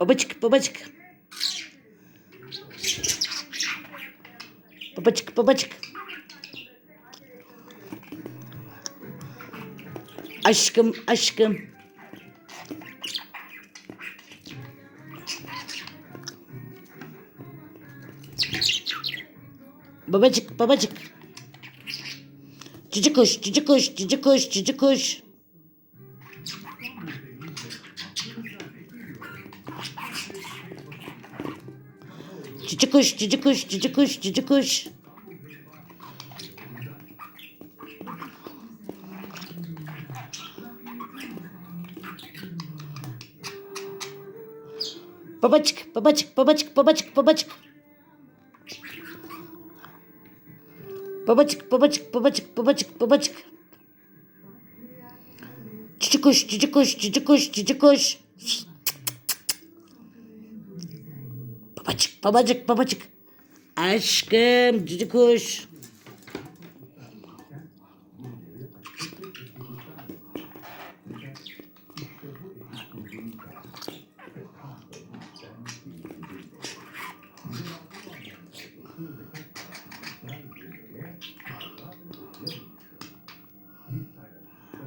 Babacık babacık. Babacık babacık. Aşkım aşkım. Babacık babacık. Cici kuş cici kuş cici kuş cici kuş. Cici kuş cici kuş cici kuş cici kuş. Babacık, babacık, babacık, babacık, babacık. Babacık, babacık, babacık, babacık, babacık. Cici kuş, cici kuş, cici kuş, cici kuş. Babacık, babacık, babacık. Aşkım, cici kuş.